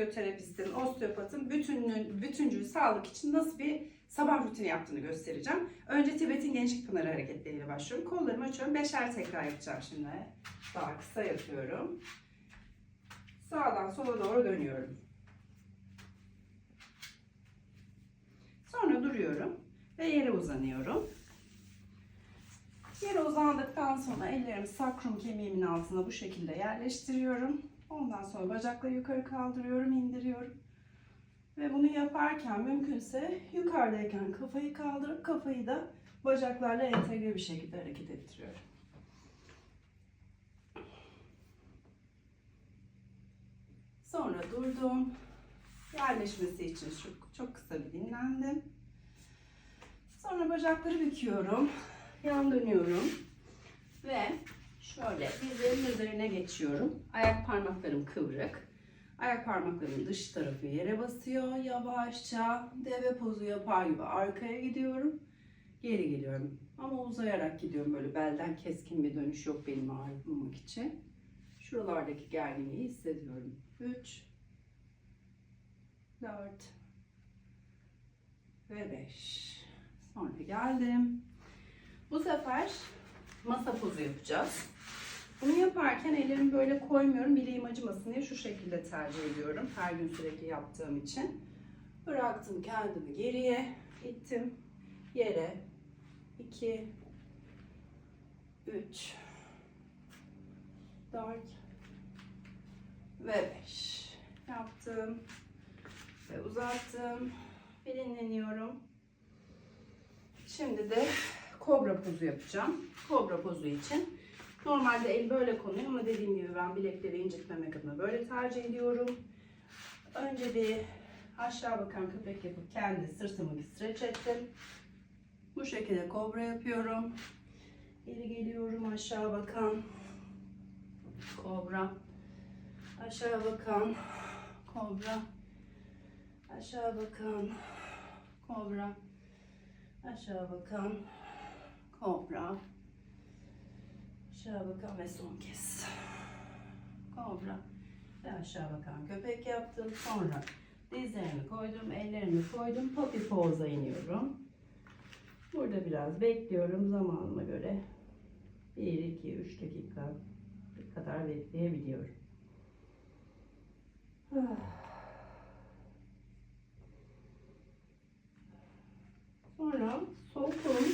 fizyoterapistin, osteopatın bütünlüğün, bütüncül sağlık için nasıl bir sabah rutini yaptığını göstereceğim. Önce Tibet'in Gençlik Pınarı hareketleriyle başlıyorum. Kollarımı açıyorum. Beşer tekrar yapacağım şimdi. Daha kısa yapıyorum. Sağdan sola doğru dönüyorum. Sonra duruyorum ve yere uzanıyorum. Yere uzandıktan sonra ellerimi sakrum kemiğimin altına bu şekilde yerleştiriyorum. Ondan sonra bacakları yukarı kaldırıyorum, indiriyorum. Ve bunu yaparken mümkünse yukarıdayken kafayı kaldırıp kafayı da bacaklarla entegre bir şekilde hareket ettiriyorum. Sonra durdum. Yerleşmesi için çok, çok kısa bir dinlendim. Sonra bacakları büküyorum. Yan dönüyorum. Ve şöyle dizlerimin üzerine geçiyorum. Ayak parmaklarım kıvrık. Ayak parmaklarımın dış tarafı yere basıyor. Yavaşça deve pozu yapar gibi arkaya gidiyorum. Geri geliyorum. Ama uzayarak gidiyorum. Böyle belden keskin bir dönüş yok benim ağrımamak için. Şuralardaki gerginliği hissediyorum. 3 4 ve 5 Sonra geldim. Bu sefer masa pozu yapacağız. Bunu yaparken ellerimi böyle koymuyorum. Bileğim acımasın diye şu şekilde tercih ediyorum. Her gün sürekli yaptığım için. Bıraktım kendimi geriye. ittim yere. 2 3 4 ve 5 yaptım ve uzattım ve dinleniyorum. Şimdi de kobra pozu yapacağım. Kobra pozu için normalde el böyle konuyor ama dediğim gibi ben bilekleri incitmemek adına böyle tercih ediyorum. Önce bir aşağı bakan köpek yapıp kendi sırtımı bir streç ettim. Bu şekilde kobra yapıyorum. Geri geliyorum aşağı bakan kobra. Aşağı bakan kobra. Aşağı bakan kobra. Aşağı bakan kobra. Aşağı bakan ve son kez. Kobra. Ve aşağı bakan köpek yaptım. Sonra dizlerimi koydum, ellerimi koydum. Poppy pose'a iniyorum. Burada biraz bekliyorum zamanıma göre. 1, 2, 3 dakika kadar bekleyebiliyorum. Sonra sol kolumu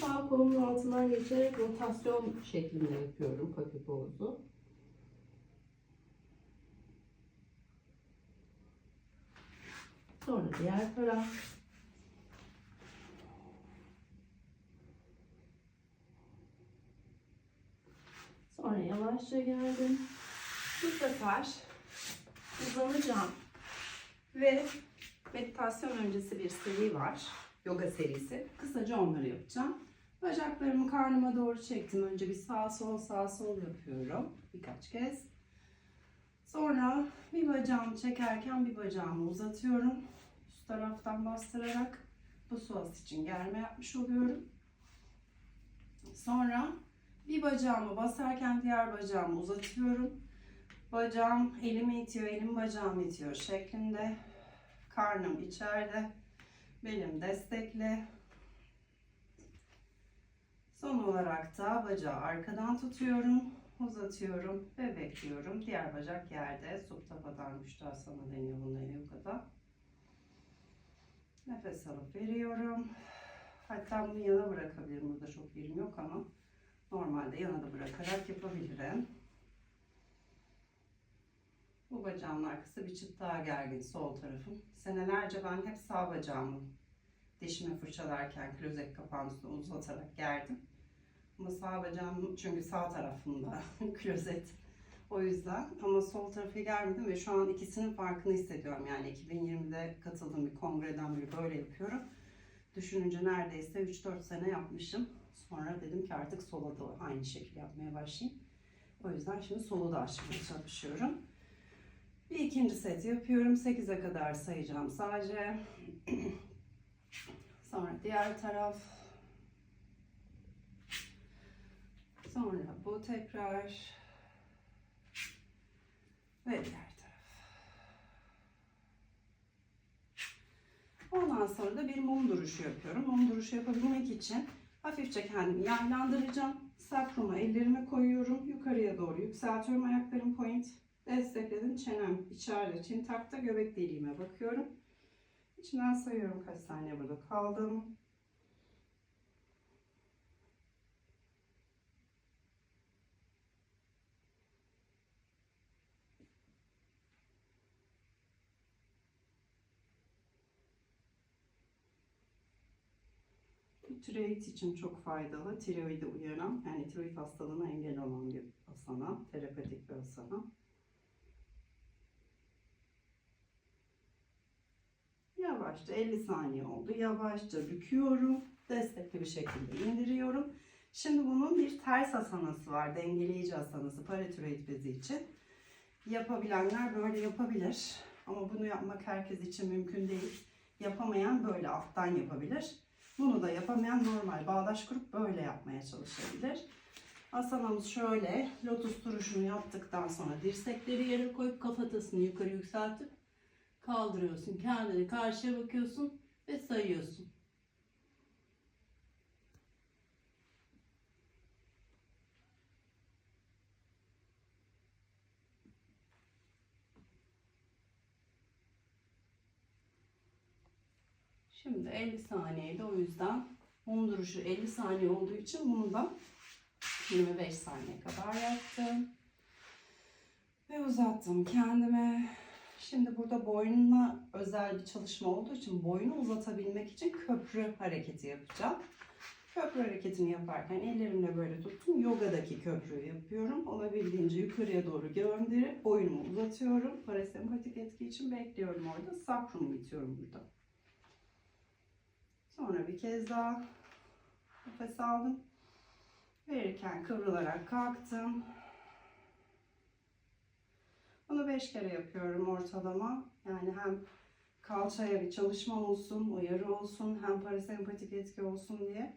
sağ kolumun altından geçerek rotasyon şeklinde yapıyorum papi pozu. Sonra diğer taraf. Sonra yavaşça geldim. Bu sefer uzanacağım. Ve meditasyon öncesi bir seri var. Yoga serisi. Kısaca onları yapacağım. Bacaklarımı karnıma doğru çektim. Önce bir sağ sol sağ sol yapıyorum. Birkaç kez. Sonra bir bacağımı çekerken bir bacağımı uzatıyorum. Üst taraftan bastırarak bu suas için germe yapmış oluyorum. Sonra bir bacağımı basarken diğer bacağımı uzatıyorum. Bacağım elimi itiyor, elim bacağımı itiyor şeklinde. Karnım içeride. Belim destekli. Son olarak da bacağı arkadan tutuyorum. Uzatıyorum ve bekliyorum. Diğer bacak yerde. Subtapadan müştasana deniyor bunlara yukada. Nefes alıp veriyorum. Hatta bunu yana bırakabilirim. Burada çok yerim yok ama normalde yana da bırakarak yapabilirim. Bu bacağımın arkası bir çıt daha gergin sol tarafım. Senelerce ben hep sağ bacağımı dişimi fırçalarken klozet kapağının üstüne uzatarak gerdim. Ama bacağım çünkü sağ tarafımda klozet. O yüzden ama sol tarafı germedim ve şu an ikisinin farkını hissediyorum. Yani 2020'de katıldığım bir kongreden beri böyle yapıyorum. Düşününce neredeyse 3-4 sene yapmışım. Sonra dedim ki artık sola da aynı şekilde yapmaya başlayayım. O yüzden şimdi solu da açmaya çalışıyorum. Bir ikinci set yapıyorum. 8'e kadar sayacağım sadece. Sonra diğer taraf. Sonra bu tekrar. Ve diğer taraf. Ondan sonra da bir mum duruşu yapıyorum. Mum duruşu yapabilmek için hafifçe kendimi yaylandıracağım. Sakruma ellerimi koyuyorum. Yukarıya doğru yükseltiyorum. Ayaklarım point. Destekledim. Çenem içeride. Çin takta göbek deliğime bakıyorum. İçinden sayıyorum kaç saniye burada kaldım. Bu tiroid için çok faydalı. Tiroidi uyaran, yani tiroid hastalığına engel olan bir asana. Terapetik bir asana. Yavaşça 50 saniye oldu. Yavaşça büküyorum. Destekli bir şekilde indiriyorum. Şimdi bunun bir ters asanası var. Dengeleyici asanası paratiroid bezi için. Yapabilenler böyle yapabilir. Ama bunu yapmak herkes için mümkün değil. Yapamayan böyle alttan yapabilir. Bunu da yapamayan normal bağdaş kurup böyle yapmaya çalışabilir. Asanamız şöyle. Lotus duruşunu yaptıktan sonra dirsekleri yere koyup kafatasını yukarı yükseltip kaldırıyorsun. Kendini karşıya bakıyorsun ve sayıyorsun. Şimdi 50 saniyede o yüzden mum duruşu 50 saniye olduğu için bunu da 25 saniye kadar yaptım. Ve uzattım kendime. Şimdi burada boynuna özel bir çalışma olduğu için boynu uzatabilmek için köprü hareketi yapacağım. Köprü hareketini yaparken ellerimle böyle tuttum. Yogadaki köprüyü yapıyorum. Olabildiğince yukarıya doğru gönderip boynumu uzatıyorum. Parasempatik etki için bekliyorum orada. Sakrumu itiyorum burada. Sonra bir kez daha nefes aldım. Verirken kıvrılarak kalktım. Bunu 5 kere yapıyorum ortalama. Yani hem kalçaya bir çalışma olsun, uyarı olsun, hem parasempatik etki olsun diye.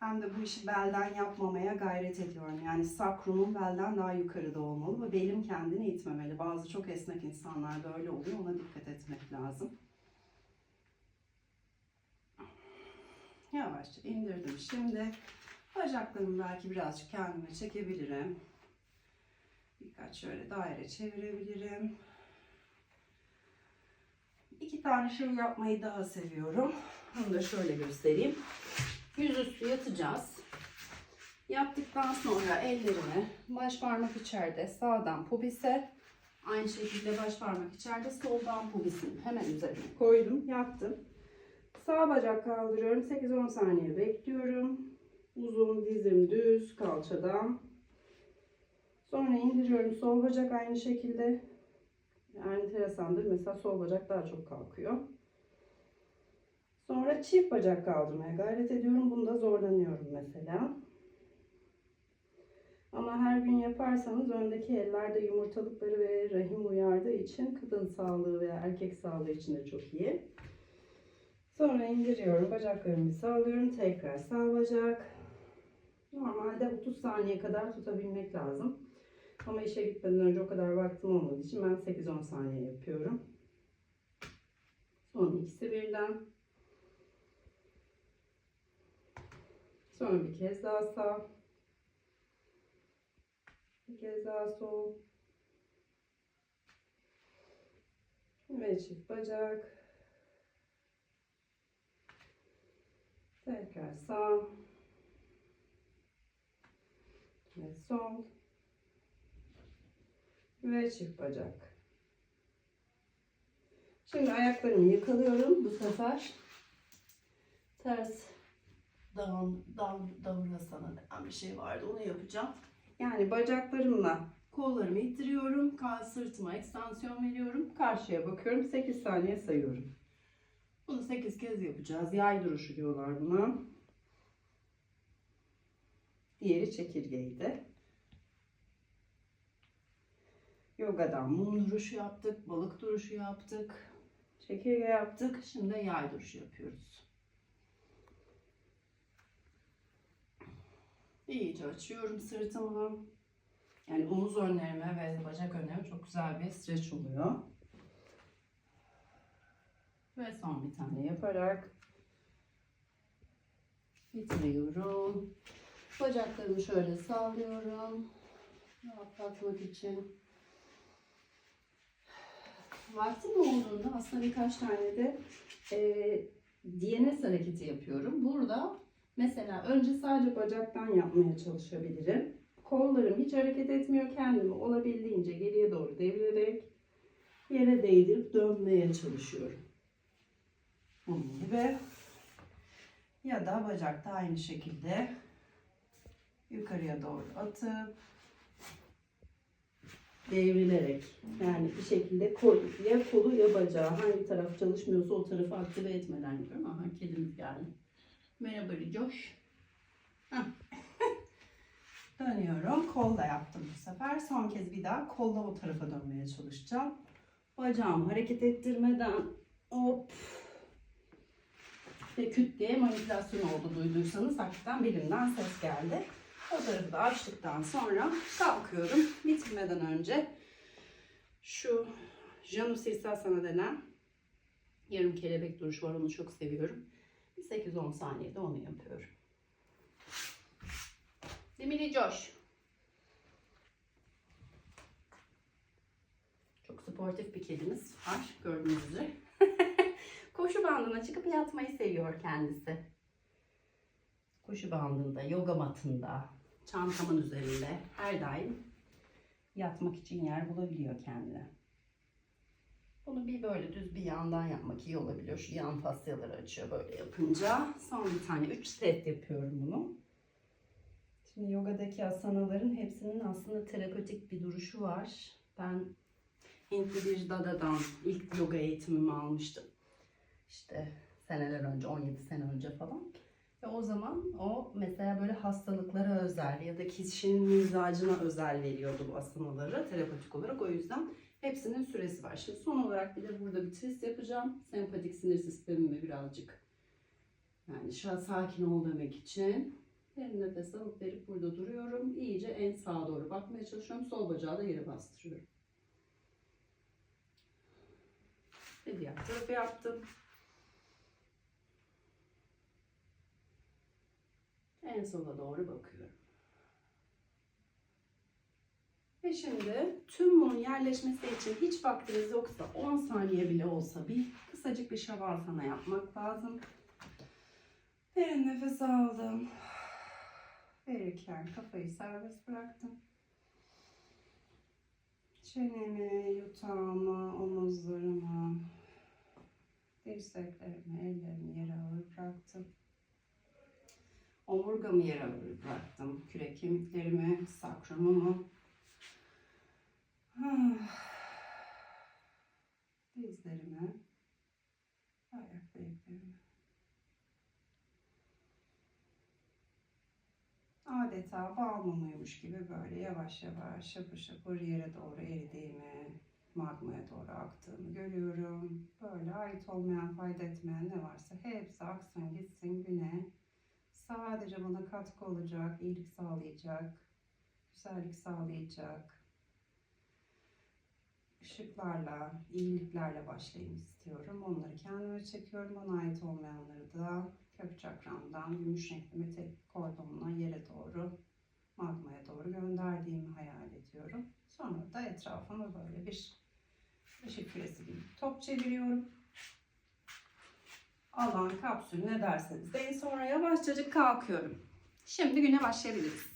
Hem de bu işi belden yapmamaya gayret ediyorum. Yani sakrumun belden daha yukarıda olmalı ve belim kendini itmemeli. Bazı çok esnek insanlarda öyle oluyor. Ona dikkat etmek lazım. Yavaşça indirdim. Şimdi bacaklarımı belki birazcık kendime çekebilirim. Birkaç şöyle daire çevirebilirim. İki tane şey yapmayı daha seviyorum. Onu da şöyle göstereyim. Yüzüstü yatacağız. Yaptıktan sonra ellerimi baş parmak içeride sağdan pubise aynı şekilde baş parmak içeride soldan pubisin hemen üzerine koydum. Yattım. Sağ bacak kaldırıyorum. 8-10 saniye bekliyorum. Uzun dizim düz kalçadan. Sonra indiriyorum. Sol bacak aynı şekilde. Yani enteresandır. Mesela sol bacak daha çok kalkıyor. Sonra çift bacak kaldırmaya gayret ediyorum. Bunda zorlanıyorum mesela. Ama her gün yaparsanız öndeki ellerde yumurtalıkları ve rahim uyardığı için kadın sağlığı veya erkek sağlığı için de çok iyi. Sonra indiriyorum. Bacaklarımı sağlıyorum. Tekrar sağ bacak. Normalde 30 saniye kadar tutabilmek lazım. Ama işe gitmeden önce o kadar vaktim olmadığı için ben 8-10 saniye yapıyorum. Son ikisi birden. Sonra bir kez daha sağ. Bir kez daha sol. Ve çift bacak. Tekrar sağ. Ve sol. Ve çift bacak. Şimdi ayaklarımı yakalıyorum bu sefer. Ters down, down, downasana denen bir şey vardı. Onu yapacağım. Yani bacaklarımla kollarımı ittiriyorum. Sırtıma ekstansiyon veriyorum. Karşıya bakıyorum. 8 saniye sayıyorum. Bunu 8 kez yapacağız. Yay duruşu diyorlar buna. Diğeri çekirgeydi. Yogadan mum duruşu yaptık, balık duruşu yaptık, çekirge yaptık. Şimdi yay duruşu yapıyoruz. İyice açıyorum sırtımı. Yani omuz önlerime ve bacak önlerime çok güzel bir streç oluyor. Ve son bir tane yaparak bitiriyorum. Bacaklarımı şöyle sallıyorum. Rahatlatmak için. Vaktim olduğunda aslında birkaç tane de e, DNS hareketi yapıyorum. Burada mesela önce sadece bacaktan yapmaya çalışabilirim. Kollarım hiç hareket etmiyor. Kendimi olabildiğince geriye doğru devirerek yere değdirip dönmeye çalışıyorum. Bunun gibi. Ya da bacakta aynı şekilde yukarıya doğru atıp devrilerek yani bir şekilde kol, ya kolu ya bacağı hangi taraf çalışmıyorsa o tarafı aktive etmeden yapıyorum. Aha kedimiz geldi. Merhaba Ricoş. Dönüyorum. Kolla yaptım bu sefer. Son kez bir daha kolla o tarafa dönmeye çalışacağım. Bacağımı hareket ettirmeden hop ve küt diye manipülasyon oldu duyduysanız hakikaten bilimden ses geldi. O tarafı da açtıktan sonra kalkıyorum. Bitirmeden önce şu Janus Sirsasana denen yarım kelebek duruşu var. Onu çok seviyorum. Bir 8-10 saniyede onu yapıyorum. Demiri Josh. Çok sportif bir kedimiz var gördüğünüz üzere. Koşu bandına çıkıp yatmayı seviyor kendisi. Koşu bandında, yoga matında, çantamın üzerinde her daim yatmak için yer bulabiliyor kendine. Bunu bir böyle düz bir yandan yapmak iyi olabiliyor. Şu yan fasyaları açıyor böyle yapınca. Son bir tane 3 set yapıyorum bunu. Şimdi yogadaki asanaların hepsinin aslında terapötik bir duruşu var. Ben Hintli bir dadadan ilk yoga eğitimimi almıştım. İşte seneler önce, 17 sene önce falan. Ve o zaman o mesela böyle hastalıklara özel ya da kişinin mizacına özel veriyordu bu asanaları terapetik olarak. O yüzden hepsinin süresi var. Şimdi son olarak bir de burada bir twist yapacağım. Sempatik sinir sistemimi birazcık yani şu an sakin ol demek için. Derin nefes alıp verip burada duruyorum. İyice en sağa doğru bakmaya çalışıyorum. Sol bacağı da yere bastırıyorum. Ve diğer tarafı yaptım. En sola doğru bakıyorum. Ve şimdi tüm bunun yerleşmesi için hiç vaktiniz yoksa 10 saniye bile olsa bir kısacık bir şavasana yapmak lazım. Derin nefes aldım. Verirken kafayı serbest bıraktım. Çenemi, yutağımı, omuzlarımı, dirseklerimi, ellerimi yere ağır bıraktım. Omurgamı yere bıraktım. Kürek kemiklerimi, sakrumumu. Dizlerimi, ayak bileklerimi. Adeta bal mumuymuş gibi böyle yavaş yavaş şapır şapır yere doğru eridiğimi, magmaya doğru aktığını görüyorum. Böyle ait olmayan, fayda etmeyen ne varsa hepsi aksın gitsin güne. Sadece bana katkı olacak, iyilik sağlayacak, güzellik sağlayacak ışıklarla, iyiliklerle başlayayım istiyorum. Onları kendime çekiyorum. Bana ait olmayanları da kök çakramdan gümüş renkli metal kordonla yere doğru, magmaya doğru gönderdiğimi hayal ediyorum. Sonra da etrafıma böyle bir ışık küresi gibi top çeviriyorum. Alan kapsül ne derseniz deyin. Sonra yavaşçacık kalkıyorum. Şimdi güne başlayabiliriz.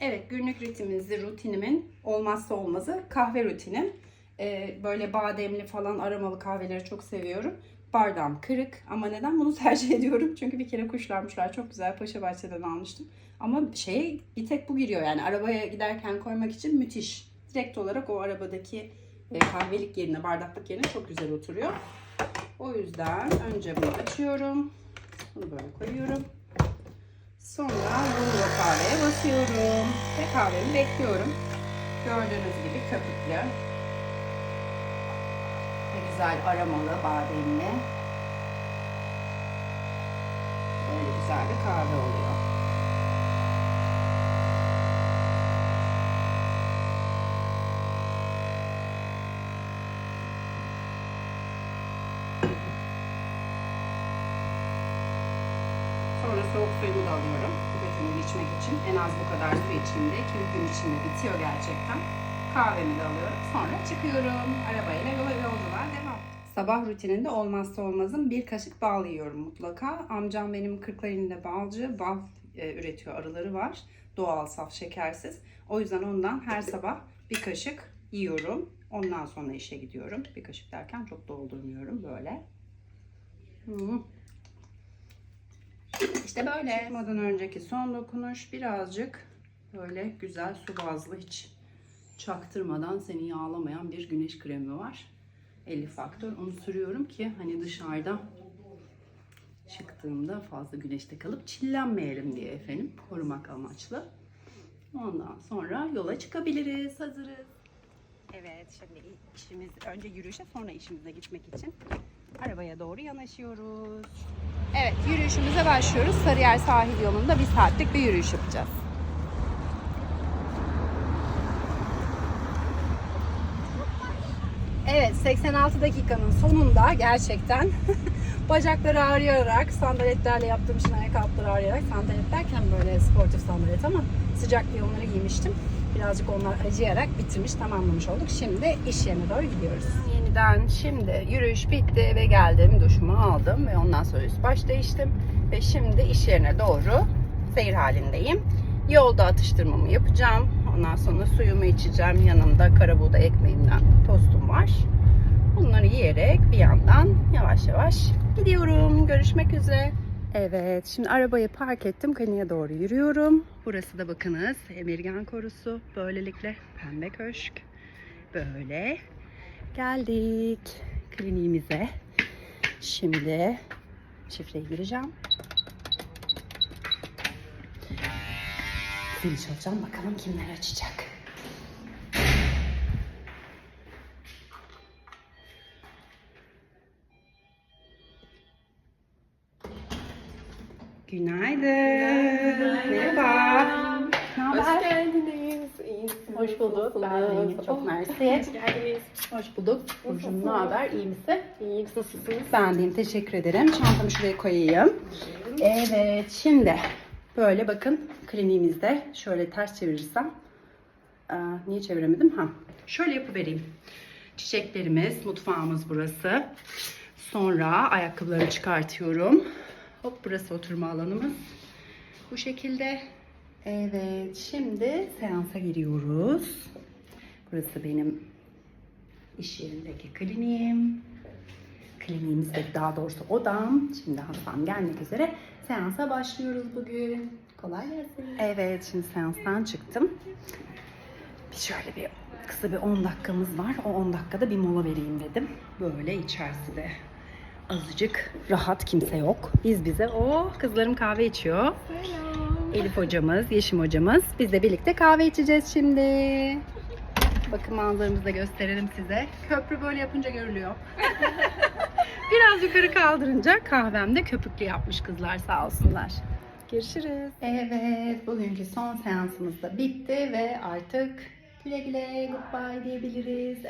Evet günlük rutinimizi, rutinimin olmazsa olmazı kahve rutinim. Ee, böyle bademli falan aromalı kahveleri çok seviyorum. Bardağım kırık ama neden bunu tercih ediyorum? Çünkü bir kere kuşlarmışlar çok güzel Paşa Bahçe'den almıştım. Ama şeye bir tek bu giriyor yani arabaya giderken koymak için müthiş. Direkt olarak o arabadaki e, kahvelik yerine, bardaklık yerine çok güzel oturuyor. O yüzden önce bunu açıyorum. Bunu böyle koyuyorum. Sonra bunu kahveye basıyorum. Ve kahvemi bekliyorum. Gördüğünüz gibi köpüklü. Ve güzel aromalı, bademli. Böyle güzel bir kahve oluyor. Soğuk suyumu da alıyorum. Bütün içmek için. En az bu kadar su içinde. 2 gün içinde bitiyor gerçekten. Kahvemi de alıyorum. Sonra çıkıyorum. Arabayla yola yolculuğa devam. Sabah rutininde olmazsa olmazım bir kaşık bal yiyorum mutlaka. Amcam benim Kırklareli'nde balcı. Bal e, üretiyor. Arıları var. Doğal, saf, şekersiz. O yüzden ondan her sabah bir kaşık yiyorum. Ondan sonra işe gidiyorum. Bir kaşık derken çok doldurmuyorum böyle. Hmm. İşte böyle. Çıkmadan önceki son dokunuş birazcık böyle güzel su bazlı hiç çaktırmadan seni yağlamayan bir güneş kremi var. 50 faktör. Onu sürüyorum ki hani dışarıda çıktığımda fazla güneşte kalıp çillenmeyelim diye efendim korumak amaçlı. Ondan sonra yola çıkabiliriz. Hazırız. Evet şimdi işimiz önce yürüyüşe sonra işimize gitmek için arabaya doğru yanaşıyoruz. Evet, yürüyüşümüze başlıyoruz. Sarıyer sahil yolunda bir saatlik bir yürüyüş yapacağız. Evet, 86 dakikanın sonunda gerçekten bacakları ağrıyarak, sandaletlerle yaptığım için ayak altları ağrıyarak, sandalet derken böyle sportif sandalet ama sıcak diye onları giymiştim. Birazcık onlar acıyarak bitirmiş, tamamlamış olduk. Şimdi iş yerine doğru gidiyoruz. Yeniden şimdi yürüyüş bitti, eve geldim, duşumu aldım ve ondan sonra üst baş değiştim. Ve şimdi iş yerine doğru seyir halindeyim. Yolda atıştırmamı yapacağım. Ondan sonra suyumu içeceğim. Yanımda karabuğda ekmeğimden tostum var. Bunları yiyerek bir yandan yavaş yavaş gidiyorum. Görüşmek üzere. Evet, şimdi arabayı park ettim. Kani'ye doğru yürüyorum. Burası da bakınız Emirgan Korusu. Böylelikle Pembe Köşk. Böyle geldik kliniğimize. Şimdi şifreye gireceğim. Zil çalacağım. Bakalım kimler açacak. Günaydın. Merhaba. Ne haber? geldiniz. İyi Hoş bulduk. Ben de iyiyim. Çok mersi. geldiniz. Hoş bulduk. Burcu'nun ne haber? İyi misin? İyiyim. Nasılsınız? Ben deyim. Teşekkür ederim. Çantamı şuraya koyayım. Evet. Şimdi böyle bakın kliniğimizde şöyle ters çevirirsem Aa, niye çeviremedim? Ha. Şöyle yapıvereyim. Çiçeklerimiz, mutfağımız burası. Sonra ayakkabıları çıkartıyorum. Hop burası oturma alanımız. Bu şekilde. Evet. Şimdi seansa giriyoruz. Burası benim iş yerindeki kliniğim. Kliniğimizdeki daha doğrusu odam. Şimdi hastam gelmek üzere. Seansa başlıyoruz bugün. Kolay gelsin. Evet şimdi seanstan çıktım. Bir şöyle bir kısa bir 10 dakikamız var. O 10 dakikada bir mola vereyim dedim. Böyle içerisi de azıcık rahat kimse yok. Biz bize o kızlarım kahve içiyor. Elif hocamız, Yeşim hocamız. Biz de birlikte kahve içeceğiz şimdi. Bakın manzaramızı da gösterelim size. Köprü böyle yapınca görülüyor. Biraz yukarı kaldırınca kahvemde köpüklü yapmış kızlar sağ olsunlar. Görüşürüz. Evet, bugünkü son seansımız da bitti ve artık güle güle goodbye diyebiliriz.